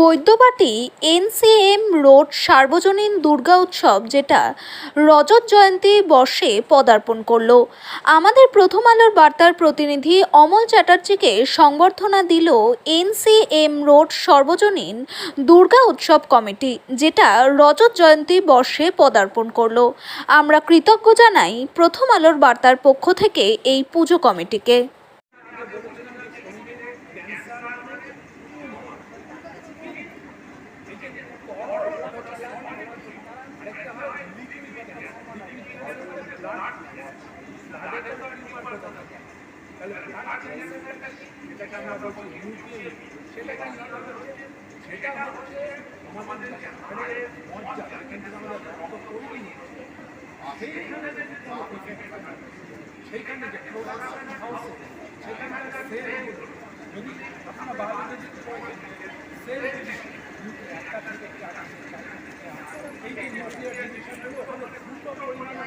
Baidyabati NCM road সার্বজনীন দুর্গা উৎসব, যেটা রজত জয়ন্তী বর্ষে পদার্পণ করল। আমাদের প্রথম আলোর বার্তার প্রতিনিধি অমল চ্যাটার্জিকে সংবর্ধনা দিল এনসিএম রোড সর্বজনীন দুর্গা উৎসব কমিটি, যেটা রজত জয়ন্তী বর্ষে পদার্পণ করল। আমরা কৃতজ্ঞ জানাই প্রথম আলোর বার্তার পক্ষ থেকে এই পুজো কমিটিকে। যেটাকে আমরা বলছি সেটাকে সেটা হচ্ছে আমাদের মজ্জা থেকে আমাদের রক্ত তৈরি সেইখানে সেইখানে যে সেখানে যদি আপনারা বাইরে যদি